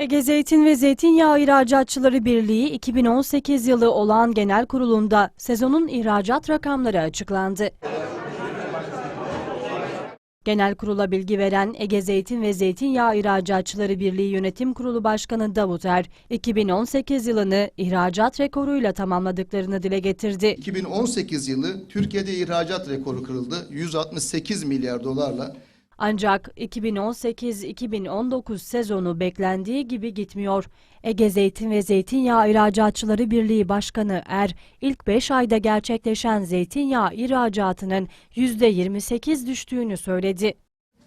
Ege Zeytin ve Zeytinyağı İhracatçıları Birliği 2018 yılı olan genel kurulunda sezonun ihracat rakamları açıklandı. Genel kurula bilgi veren Ege Zeytin ve Zeytinyağı İhracatçıları Birliği Yönetim Kurulu Başkanı Davut Er, 2018 yılını ihracat rekoruyla tamamladıklarını dile getirdi. 2018 yılı Türkiye'de ihracat rekoru kırıldı. 168 milyar dolarla. Ancak 2018-2019 sezonu beklendiği gibi gitmiyor. Ege Zeytin ve Zeytinyağı İhracatçıları Birliği Başkanı Er, ilk 5 ayda gerçekleşen zeytinyağı ihracatının %28 düştüğünü söyledi.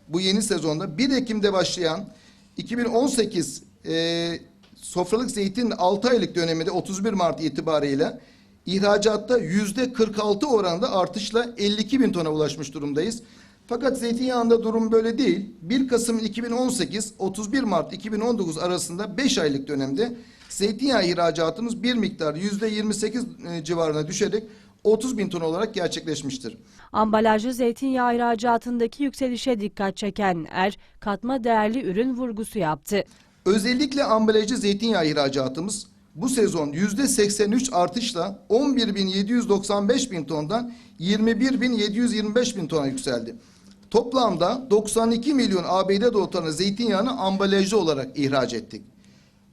Bu yeni sezonda 1 Ekim'de başlayan 2018 e, sofralık zeytin 6 aylık döneminde 31 Mart itibariyle ihracatta yüzde 46 oranında artışla 52 bin tona ulaşmış durumdayız. Fakat zeytinyağında durum böyle değil. 1 Kasım 2018 31 Mart 2019 arasında 5 aylık dönemde zeytinyağı ihracatımız bir miktar yüzde 28 e, civarına düşerek 30 bin ton olarak gerçekleşmiştir. Ambalajlı zeytinyağı ihracatındaki yükselişe dikkat çeken Er, katma değerli ürün vurgusu yaptı. Özellikle ambalajlı zeytinyağı ihracatımız bu sezon yüzde 83 artışla 11.795 bin tondan 21.725 bin tona yükseldi. Toplamda 92 milyon ABD dolarına zeytinyağını ambalajlı olarak ihraç ettik.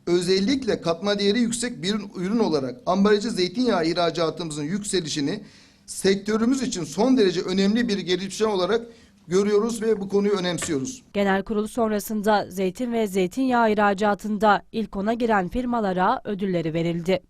Özellikle katma değeri yüksek bir ürün olarak ambalajlı zeytinyağı ihracatımızın yükselişini sektörümüz için son derece önemli bir gelişme olarak görüyoruz ve bu konuyu önemsiyoruz. Genel kurul sonrasında zeytin ve zeytinyağı ihracatında ilk ona giren firmalara ödülleri verildi.